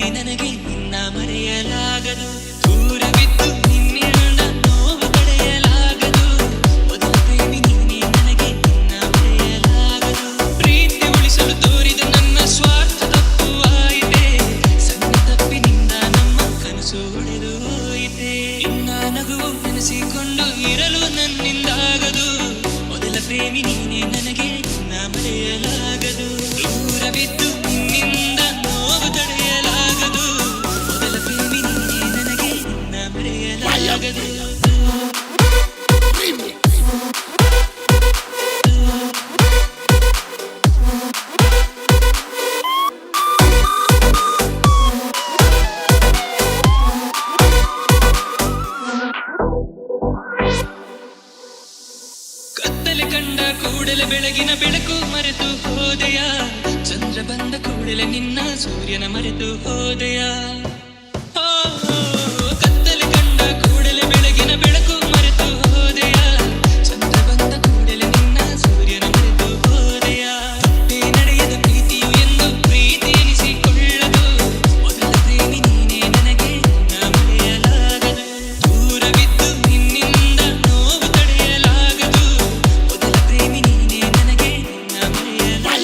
ನನಗೆ ನಿನ್ನ ಮರೆಯಲಾಗದು ಕೂಡಲೇ ಕಂಡ ಕೂಡಲೆ ಬೆಳಗಿನ ಬೆಳಕು ಮರೆತು ಹೋದೆಯಾ? ಚಂದ್ರ ಬಂದ ಕೂಡಲೆ ನಿನ್ನ ಸೂರ್ಯನ ಮರೆತು ಹೋದೆಯಾ?